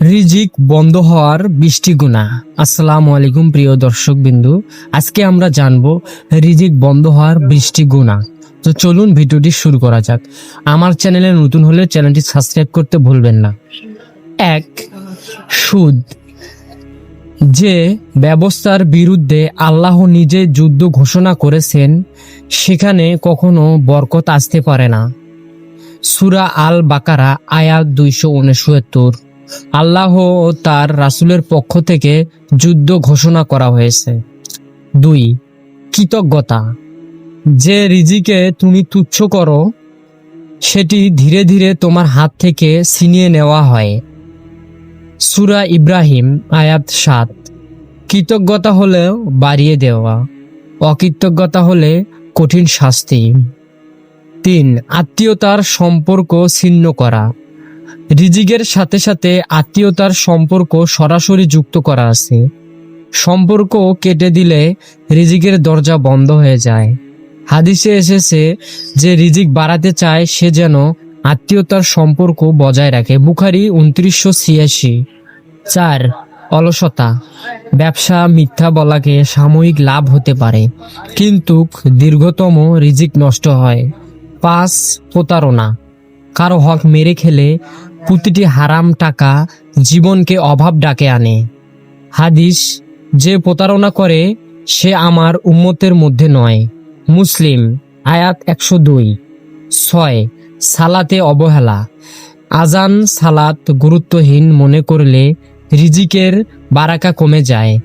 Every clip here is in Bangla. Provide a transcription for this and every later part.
রিজিক বন্ধ হওয়ার বৃষ্টি গুণা। আসসালামু আলাইকুম প্রিয় দর্শক বিন্দু আজকে আমরা জানব রিজিক বন্ধ হওয়ার বৃষ্টি গুণা। তো চলুন ভিডিওটি শুরু করা যাক। আমার চ্যানেলে নতুন হলে চ্যানেলটি সাবস্ক্রাইব করতে ভুলবেন না। এক, সুদ। যে ব্যবস্থার বিরুদ্ধে আল্লাহ নিজে যুদ্ধ ঘোষণা করেছেন, সেখানে কখনো বরকত আসতে পারে না। সুরা আল বাকারা আয়াত দুইশো উনসত্তর। আল্লাহ ও তার রাসুলের পক্ষ থেকে যুদ্ধ ঘোষণা করা হয়েছে। দুই, কৃতজ্ঞতা। যে রিজিকে তুমি তুচ্ছ করো, সেটি ধীরে ধীরে তোমার হাত থেকে ছিনিয়ে নেওয়া হয়। সুরা ইব্রাহিম, আয়াত সাত। কৃতজ্ঞতা হলেও বাড়িয়ে দেওয়া, অকৃতজ্ঞতা হলে কঠিন শাস্তি। তিন, আত্মীয়তার সম্পর্ক ছিন্ন করা। রিজিকের সাথে সাথে আত্মীয়তার সম্পর্ক সরাসরি যুক্ত করা আছে। সম্পর্ক কেটে দিলে রিজিকের দরজা বন্ধ হয়ে যায়। হাদিসে এসেছে যে রিজিক বাড়াতে চায় সে যেন আত্মীয়তার সম্পর্ক বজায় রাখে। বুখারি উনত্রিশশো ছিয়াশি। চার, অলসতা। ব্যবসা মিথ্যা বলাকে সাময়িক লাভ হতে পারে, কিন্তু দীর্ঘতম রিজিক নষ্ট হয়। পাঁচ, প্রতারণা। কারও হক মেরে খেলে প্রতিটি হারাম টাকা জীবনকে অভাব ডাকে আনে। হাদিস, যে প্রতারণা করে, সে আমার উম্মতের মধ্যে নয়। মুসলিম, আয়াত একশো দুই। ছয়, সালাতে অবহেলা। আজান, সালাত গুরুত্বহীন মনে করলে রিজিকের বারাকা কমে যায়।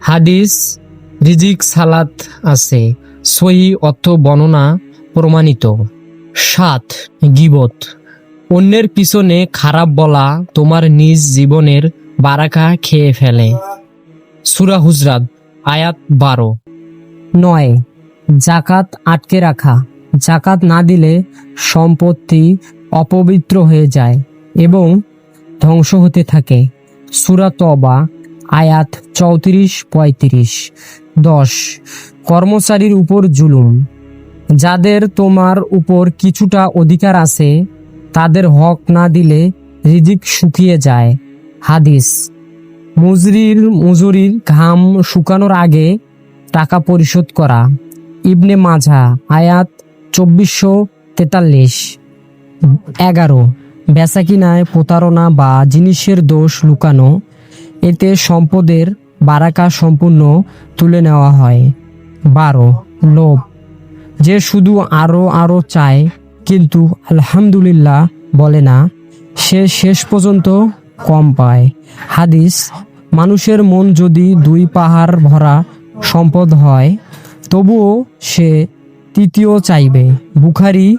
হাদিস, রিজিক, সালাত আছে। সহি অর্থ বর্ণনা প্রমাণিত। সাত, গিবত। অন্যের পিছনে খারাপ বলা তোমার নিজ জীবনের বারাকা খেয়ে ফেলে। সুরা হুজরাত, আয়াত বারো। নয়, জাকাত আটকে রাখা। জাকাত না দিলে সম্পত্তি অপবিত্র হয়ে যায় এবং ধ্বংস হতে থাকে। সুরা তবা আয়াত চৌত্রিশ, পঁয়ত্রিশ। দশ, কর্মচারীর উপর জুলুম। যাদের তোমার উপর কিছুটা অধিকার আছে তাদের হক না দিলে রিজিক শুকিয়ে যায়। হাদিস। মজুরির মজুরির ঘাম শুকানোর আগে টাকা পরিশোধ করা। ইবনে মাঝা আয়াত চব্বিশশো তেতাল্লিশ। এগারো। বেচাকিনায় প্রতারণা বা জিনিসের দোষ লুকানো। এতে সম্পদের বারাকা সম্পূর্ণ তুলে নেওয়া হয়। বারো। লোভ। যে শুধু আরও আরও চায় কিন্তু আলহামদুলিল্লাহ বলে না। সে শেষ পর্যন্ত কম পায়। হাদিস, মানুষের মন যদি দুই পাহাড় ভরা সম্পদ হয়, তবুও সে তৃতীয় চাইবে। বুখারি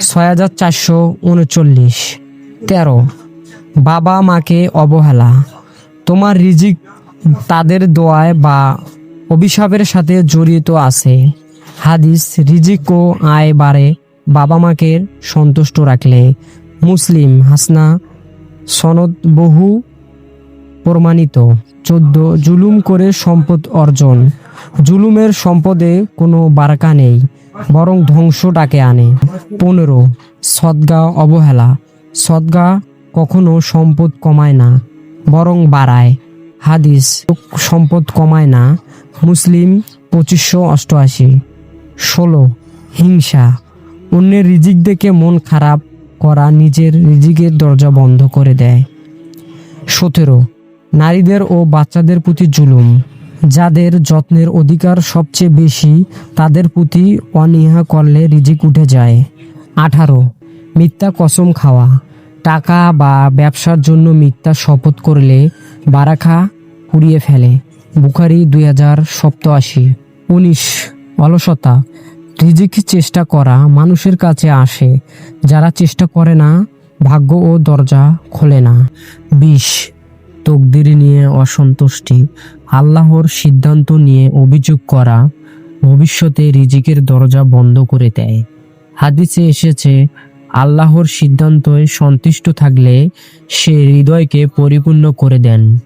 ছয় হাজার চারশো উনচল্লিশ। তেরো, বাবা মাকে অবহেলা। তোমার রিজিক তাদের দোয়ায় বা অভিশাপের সাথে জড়িত আছে। হাদিস, রিজিক ও আয় বাড়ে। বাবা মাকে সন্তুষ্ট রাখলে মুসলিম হাসনা সনদ বহু প্রমাণিত। চোদ্দ, জুলুম করে সম্পদ অর্জন। জুলুমের সম্পদে কোনো বারাকা নেই, বরং ধ্বংস ডাকে আনে। পনেরো, সদ্গা অবহেলা। সদ্গা কখনো সম্পদ কমায় না, বরং বাড়ায়। হাদিস, সম্পদ কমায় না, মুসলিম পঁচিশশো অষ্টআশি। ষোলো, হিংসা। অন্যের রিজিক দেখে মন খারাপ করা নিজের রিজিকের দরজা বন্ধ করে দেয়। সতেরো, নারীদের ও বাচ্চাদের প্রতি জুলুম। যাদের যত্নের অধিকার সবচেয়ে বেশি, তাদের প্রতি অনীহা করলে রিজিক উঠে যায়। আঠারো, মিথ্যা কসম খাওয়া। টাকা বা ব্যবসার জন্য মিথ্যা শপথ করলে বারাখা উড়িয়ে ফেলে। বুখারি দুই হাজার সপ্তআশি উনিশ, অলসতা। রিজিক চেষ্টা করা মানুষের কাছে আসে, যারা চেষ্টা করে না, ভাগ্য ও দরজা খোলে না। বিশ, তকদির নিয়ে অসন্তুষ্টি, আল্লাহর সিদ্ধান্ত নিয়ে অভিযোগ করা, ভবিষ্যতে রিজিকের দরজা বন্ধ করে দেয়। হাদিসে এসেছে, আল্লাহর সিদ্ধান্তয় সন্তুষ্ট থাকলে সে হৃদয়কে পরিপূর্ণ করে দেন।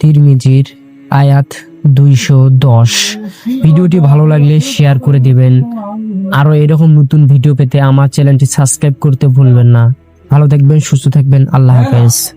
তিরমিজির আয়াত দুইশো দশ। ভিডিওটি ভালো লাগলে শেয়ার করে দিবেন। আরও এরকম নতুন ভিডিও পেতে আমার চ্যানেলটি সাবস্ক্রাইব করতে ভুলবেন না। ভালো থাকবেন, সুস্থ থাকবেন। আল্লাহ হাফেজ।